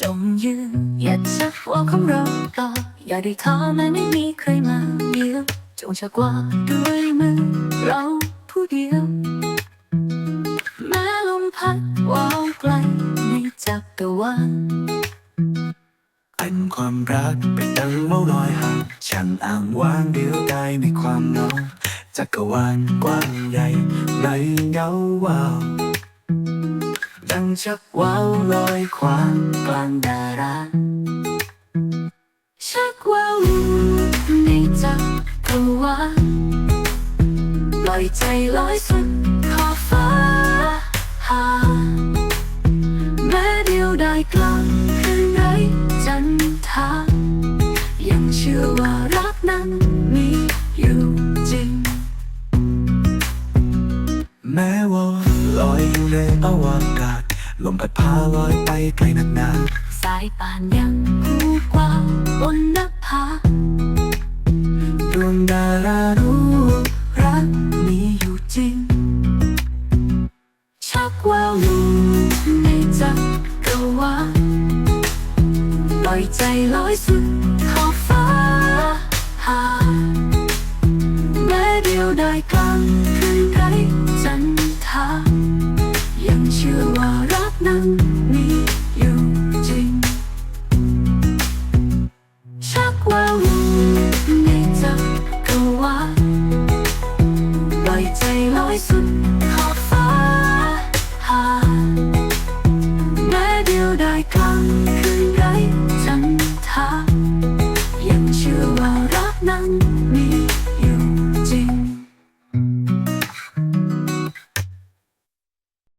จงยืนหยัดชักหัวของเราก็อย่าได้ท้อแม้ไม่มีใครมาเยือนจงชักว่าด้วยมือเราผู้เดียว แม้ลมพัดวาวไกลในจักรวาลเป็นความรักเป็นดังเมาลอยห่างฉันอ้างว้างเดียวดายในความเหงาจักรวาลกว้างใหญ่ในเงาวาว ชักว้าวลอยควางกลางดาราชักว่าวในจักรวาลปล่อยใจลอยสุดขอบฟ้าหาแม้เดียวได้กลางคืนไรจันทายังเชื่อว่ารักนั้นมีอยู่จริง แม้ว่าลอยอยู่ในอวกาศ ลมพัดพาลอยไปไกลนักหนาสายป่านยังผู้กว้าบนนภาดวงดารารู้รักมีอยู่จริง ชักว่าวอยู่ในจักรวาลลอยใจลอยสุดขอบฟ้าหาแม้เดียวได้กลางคืน สุดขอบฟ้าแม้เดียวได้กลางคืนไรจันทรายังเชื่อว่ารักนั้น